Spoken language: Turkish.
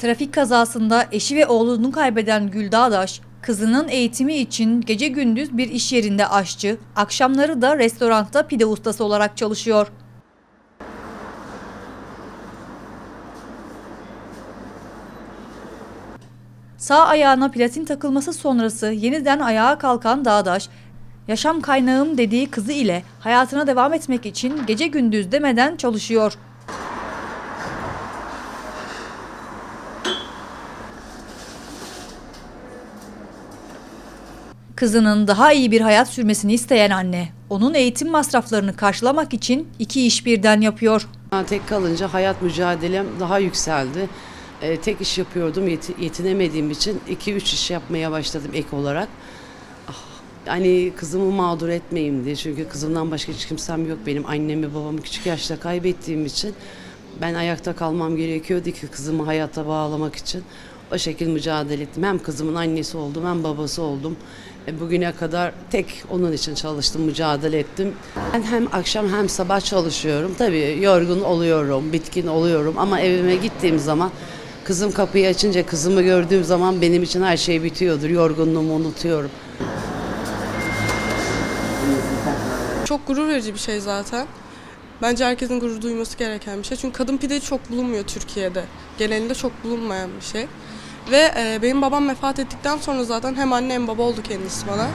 Trafik kazasında eşi ve oğlunu kaybeden Gül Dağdaş, kızının eğitimi için gece gündüz bir iş yerinde aşçı, akşamları da restoranda pide ustası olarak çalışıyor. Sağ ayağına platin takılması sonrası yeniden ayağa kalkan Dağdaş, yaşam kaynağım dediği kızı ile hayatına devam etmek için gece gündüz demeden çalışıyor. Kızının daha iyi bir hayat sürmesini isteyen anne, onun eğitim masraflarını karşılamak için iki iş birden yapıyor. Tek kalınca hayat mücadelem daha yükseldi. Ee, tek iş yapıyordum yeti- yetinemediğim için iki üç iş yapmaya başladım ek olarak. Ah, hani kızımı mağdur etmeyeyim diye çünkü kızımdan başka hiç kimsem yok benim annemi babamı küçük yaşta kaybettiğim için ben ayakta kalmam gerekiyordu ki kızımı hayata bağlamak için. O şekil mücadele ettim. Hem kızımın annesi oldum hem babası oldum. E, Bugüne kadar tek onun için çalıştım, mücadele ettim. Ben hem akşam hem sabah çalışıyorum. Tabii yorgun oluyorum, bitkin oluyorum ama evime gittiğim zaman kızım kapıyı açınca kızımı gördüğüm zaman benim için her şey bitiyordur. Yorgunluğumu unutuyorum. Çok gurur verici bir şey zaten. Bence herkesin gurur duyması gereken bir şey. Çünkü kadın pide çok bulunmuyor Türkiye'de. Genelinde çok bulunmayan bir şey. Ve e, benim babam vefat ettikten sonra zaten hem anne hem baba oldu kendisi bana.